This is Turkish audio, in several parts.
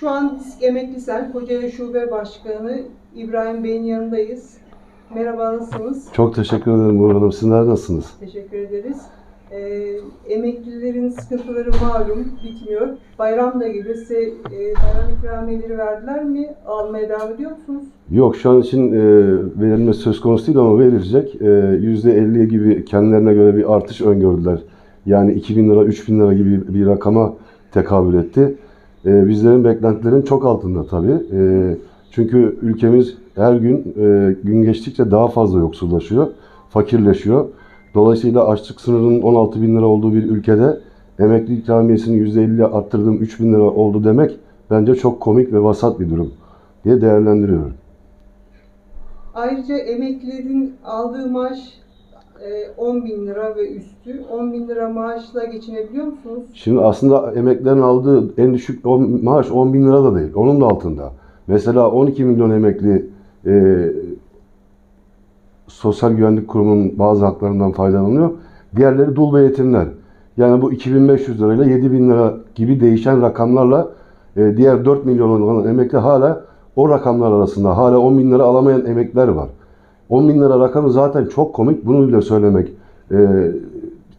Şu an Disk Emeklisel Kocaeli Şube Başkanı İbrahim Bey'in yanındayız. Merhaba, nasılsınız? Çok teşekkür ederim Uğur Hanım. Sizler nasılsınız? Teşekkür ederiz. Ee, emeklilerin sıkıntıları malum, bitmiyor. Bayram da geliyor. Size e, bayram ikramiyeleri verdiler mi? Almaya devam ediyor musunuz? Yok şu an için e, verilmesi söz konusu değil ama verilecek. E, %50 gibi kendilerine göre bir artış öngördüler. Yani 2000 lira, 3000 lira gibi bir rakama tekabül etti. E, bizlerin beklentilerin çok altında tabii. E, çünkü ülkemiz her gün e, gün geçtikçe daha fazla yoksullaşıyor, fakirleşiyor. Dolayısıyla açlık sınırının 16 bin lira olduğu bir ülkede emekli ikramiyesini %50'ye arttırdım 3 bin lira oldu demek bence çok komik ve vasat bir durum diye değerlendiriyorum. Ayrıca emeklilerin aldığı maaş e, 10 bin lira ve üstü. 10 bin lira maaşla geçinebiliyor musunuz? Şimdi aslında emeklilerin aldığı en düşük maaş 10 bin lira da değil. Onun da altında. Mesela 12 milyon emekli e, Sosyal Güvenlik Kurumu'nun bazı haklarından faydalanıyor. Diğerleri dul ve yetimler. Yani bu 2500 lirayla 7000 lira gibi değişen rakamlarla e, diğer 4 milyon olan emekli hala o rakamlar arasında. Hala 10 bin lira alamayan emekliler var. 10 bin lira rakamı zaten çok komik. Bunu bile söylemek e,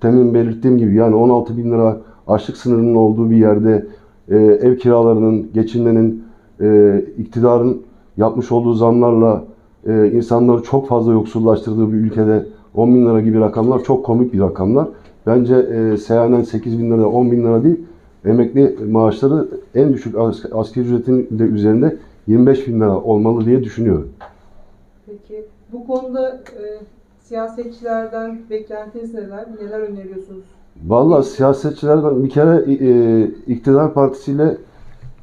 temin belirttiğim gibi yani 16 bin lira açlık sınırının olduğu bir yerde e, ev kiralarının, geçinmenin, e, iktidarın yapmış olduğu zamlarla e, insanları çok fazla yoksullaştırdığı bir ülkede 10 bin lira gibi rakamlar çok komik bir rakamlar. Bence e, seyyanen 8 bin lira, 10 bin lira değil, emekli maaşları en düşük as- asgari ücretin de üzerinde 25 bin lira olmalı diye düşünüyorum. Peki bu konuda e, siyasetçilerden beklentiniz neler? Neler öneriyorsunuz? Vallahi siyasetçilerden bir kere e, iktidar partisiyle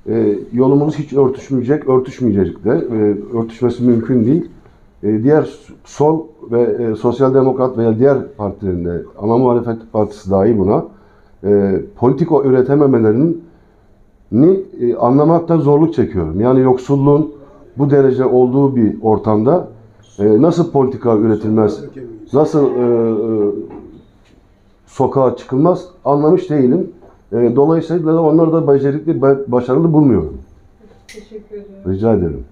e, yolumuz hiç örtüşmeyecek, örtüşmeyecek de. E, örtüşmesi mümkün değil. E, diğer sol ve e, sosyal demokrat veya diğer partilerinde, ana muhalefet partisi dahi buna e, politika üretememelerinin ni e, anlamakta zorluk çekiyorum. Yani yoksulluğun bu derece olduğu bir ortamda e, nasıl politika üretilmez, nasıl e, e, sokağa çıkılmaz anlamış değilim. E, dolayısıyla onları da becerikli, ba- başarılı bulmuyorum. Teşekkür ediyorum. Rica ederim.